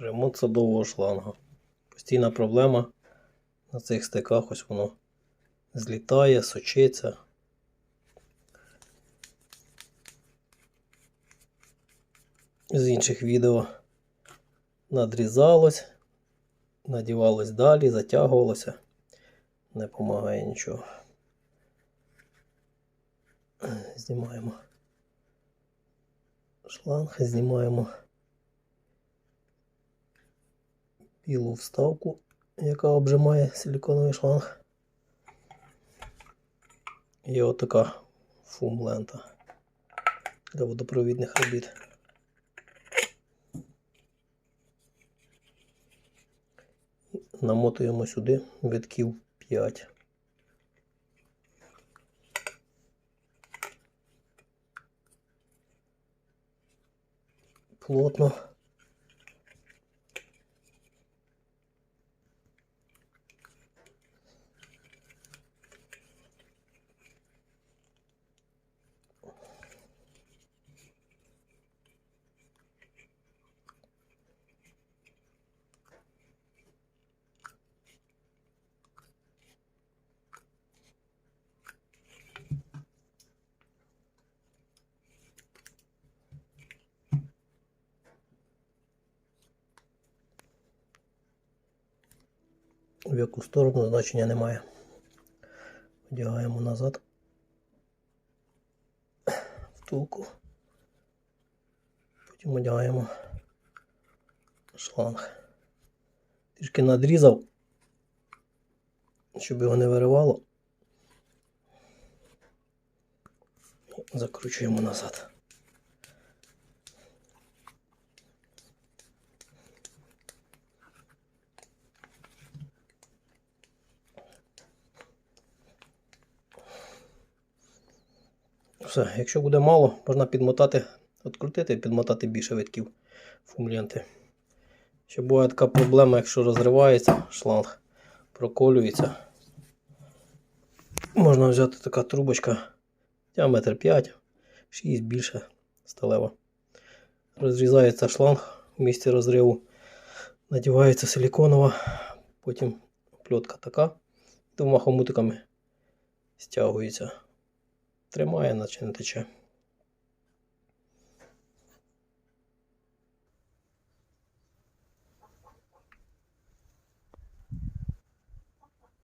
Ремонт садового шланга. Постійна проблема на цих стиках, ось воно злітає, сочиться. З інших відео надрізалось, надівалось далі, затягувалося. Не допомагає нічого. Знімаємо шланг, знімаємо білу вставку, яка обжимає силіконовий шланг. Є отака фум-лента для водопровідних робіт. Намотуємо сюди витків 5. Плотно. В яку сторону значення немає. Одягаємо назад втулку. Потім одягаємо шланг. Трішки надрізав, щоб його не виривало. Закручуємо назад. Все, якщо буде мало, можна підмотати, відкрутити і підмотати більше витків фумленти. Ще буває така проблема, якщо розривається шланг, проколюється. Можна взяти така трубочка діаметр 5, 6 більше сталева. Розрізається шланг в місці розриву, надівається силіконова, потім пльотка така, двома хомутиками стягується. Тримає, наче не тече.